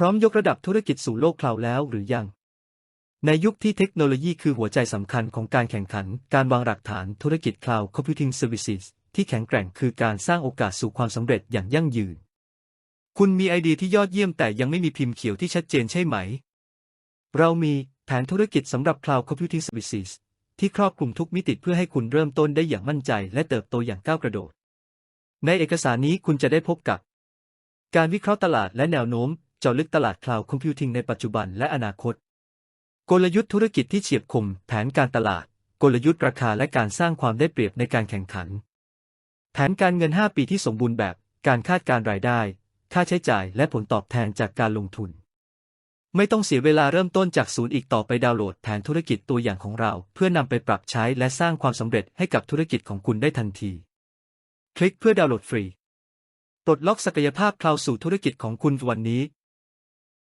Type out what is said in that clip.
พร้อมยกระดับธุรกิจสู่โลกคลาวแล้วหรือยัง ในยุคที่เทคโนโลยีคือหัวใจสำคัญของการแข่งขัน การวางรากฐานธุรกิจ Cloud Computing Services ที่แข็งแกร่งคือการสร้างโอกาสสู่ความสำเร็จอย่างยั่งยืน คุณมีไอเดียที่ยอดเยี่ยมแต่ยังไม่มีพิมพ์เขียวที่ชัดเจนใช่ไหม เรามีแผนธุรกิจสำหรับ Cloud Computing Services ที่ครอบคลุมทุกมิติเพื่อให้คุณเริ่มต้นได้อย่างมั่นใจ และเติบโตอย่างก้าวกระโดด ในเอกสารนี้คุณจะได้พบกับ การวิเคราะห์ตลาดและแนวโน้ม เจาะลึกตลาด Cloud Computing ในปัจจุบันและอนาคต กลยุทธ์ธุรกิจที่เฉียบคม แผนการตลาด กลยุทธ์ราคาและการสร้างความได้เปรียบในการแข่งขัน แผนการเงิน 5 ปีที่สมบูรณ์แบบ การคาดการรายได้ ค่าใช้จ่ายและผลตอบแทนจากการลงทุน ไม่ต้องเสียเวลาเริ่มต้นจากศูนย์อีกต่อไปดาวน์โหลดแผนธุรกิจตัวอย่างของเรา เพื่อนำไปปรับใช้และสร้างความสำเร็จให้กับธุรกิจของคุณได้ทันที คลิกเพื่อดาวน์โหลดฟรีปลดล็อกศักยภาพคลาวสู่ธุรกิจของคุณวันนี้